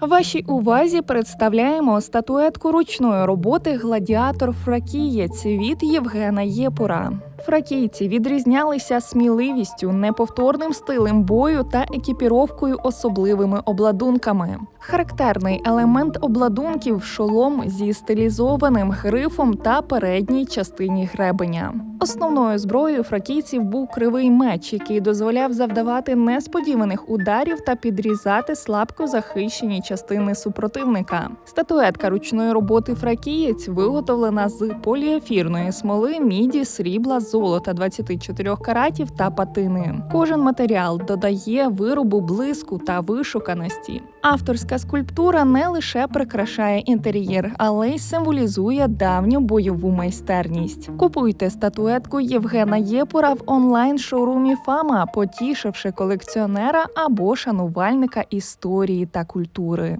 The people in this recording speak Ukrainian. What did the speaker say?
Вашій увазі представляємо статуетку ручної роботи Гладіатор Фракієць від Євгена Єпура. Фракійці відрізнялися сміливістю, неповторним стилем бою та екіпіровкою особливими обладунками. Характерний елемент обладунків шолом зі стилізованим грифом та передній частині гребеня. Основною зброєю фракійців був кривий меч, який дозволяв завдавати несподіваних ударів та підрізати слабко захищені частини супротивника. Статуетка ручної роботи фракієць виготовлена з поліефірної смоли, міді, срібла, золота 24 каратів та патини. Кожен матеріал додає виробу блиску та вишуканості. Авторська скульптура не лише прикрашає інтер'єр, але й символізує давню бойову майстерність. Купуйте статуетку Євгена Єпура в онлайн-шоурумі Фама, потішивши колекціонера або шанувальника історії та культури.